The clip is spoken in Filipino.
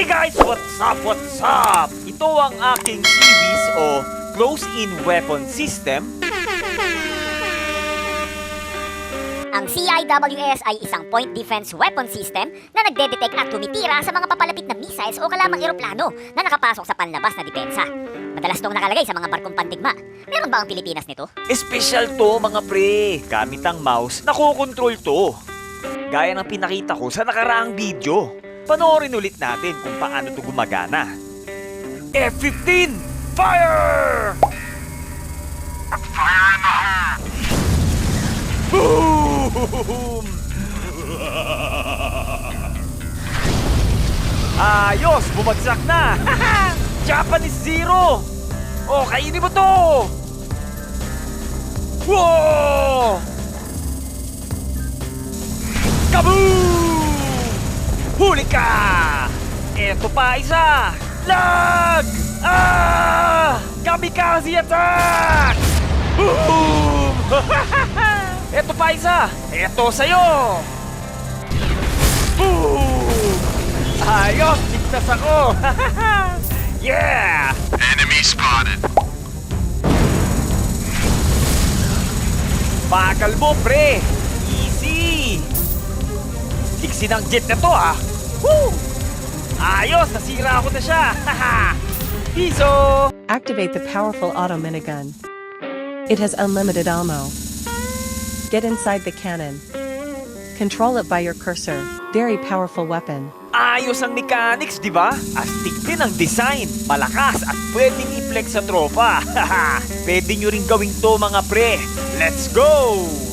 Hey guys! What's up? What's up? Ito ang aking series o Close-In Weapon System Ang CIWS ay isang point defense weapon system na nagdedetect at tumitira sa mga papalapit na missiles o kalamang eroplano na nakapasok sa panlabas na depensa. Madalas tong nakalagay sa mga barkong pandigma. Meron ba ang Pilipinas nito? Espesyal to mga pre. Gamit ang mouse, nakokontrol to. Gaya ng pinakita ko sa nakaraang video. Panoorin ulit natin kung paano to gumagana. F-15! Fire! Boom! Ayos! Bumagsak na! Japanese Zero! Oh, kainin mo to! Wow! Kaboom! Huli ka! Eto pa isa! Lag! Ah! Kamikaze attack! Boom! Eto pa isa! Eto sa'yo! Boom! Ayos! Ligtas ako! yeah! Enemy spotted. Bakal mo, pre! Easy! Tiksin ang jet na to, ah! Woo! Ayos! Nasira ako na siya! Haha! Piso! Activate the powerful auto minigun. It has unlimited ammo. Get inside the cannon. Control it by your cursor. Very powerful weapon. Ayos ang mechanics, di ba? Astig din ang design. Malakas at pwedeng i-flex sa tropa. Pwede nyo rin gawin to, mga pre. Let's go!